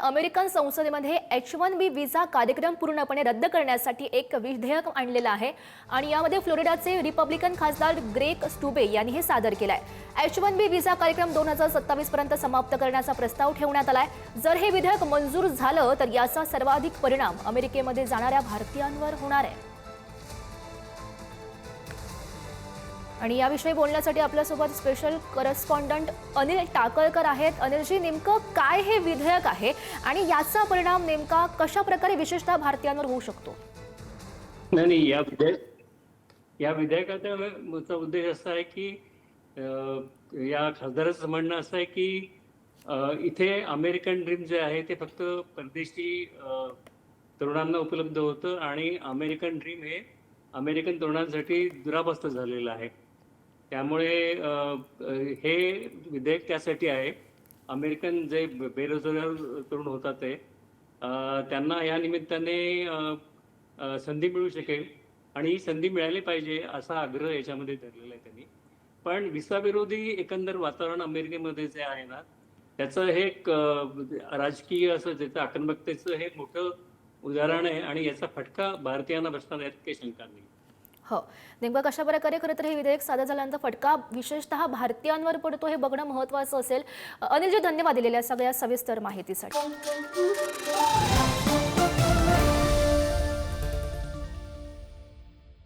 American संसदेमध्ये H one B visa कार्यक्रम पूर्णपणे रद्द करण्यासाठी एक विधेयक आणलेलं आहे. आणि यामध्ये फ्लोरिडाचे रिपब्लिकन खासदार ग्रेक स्टुबे यांनी हे सादर केलं आहे एच वन बी व्हिसा कार्यक्रम दोन हजार सत्तावीस पर्यंत समाप्त करण्याचा प्रस्ताव ठेवण्यात आला आहे जर हे विधेयक मंजूर झालं तर याचा सर्वाधिक परिणाम अमेरिकेमध्ये जाणाऱ्या भारतीयांवर होणार आहे. आणि याविषयी बोलण्यासाठी आपल्यासोबत स्पेशल करस्पॉन्डंट अनिल टाकळकर आहेत. अनिलजी नेमकं काय हे विधेयक आहे आणि याचा परिणाम नेमका कशा प्रकारे विशेषतः भारतीयांवर होऊ शकतो? नाही नाही या विधेयक या विधेयकाचा उद्देश असा आहे की या खासदाराचं म्हणणं असं आहे की इथे अमेरिकन ड्रीम जे आहे ते फक्त परदेशी तरुणांना उपलब्ध होतं आणि अमेरिकन ड्रीम हे अमेरिकन तरुणांसाठी दुरावस्थ झालेलं आहे. त्यामुळे हे विधेयक त्यासाठी आहे. अमेरिकन जे बेरोजगार तरुण होतात ते त्यांना या निमित्ताने संधी मिळू शकेल. आणि ही संधी मिळाली पाहिजे असा आग्रह याच्यामध्ये धरलेला आहे त्यांनी. पण विसाविरोधी एकंदर वातावरण अमेरिकेमध्ये जे आहे ना त्याचं हे एक राजकीय असं त्याचं आक्रमकतेचं हे मोठं उदाहरण आहे आणि याचा फटका भारतीयांना बसणार यात काही शंका नाही. हो. नेमकं कशा प्रकारे खरं तर हे विधेयक सादर झाल्यानंतर फटका विशेषतः भारतीयांवर पडतो हे बघणं महत्त्वाचं असेल. अनिलजी धन्यवाद दिलेल्या सगळ्या सविस्तर माहितीसाठी.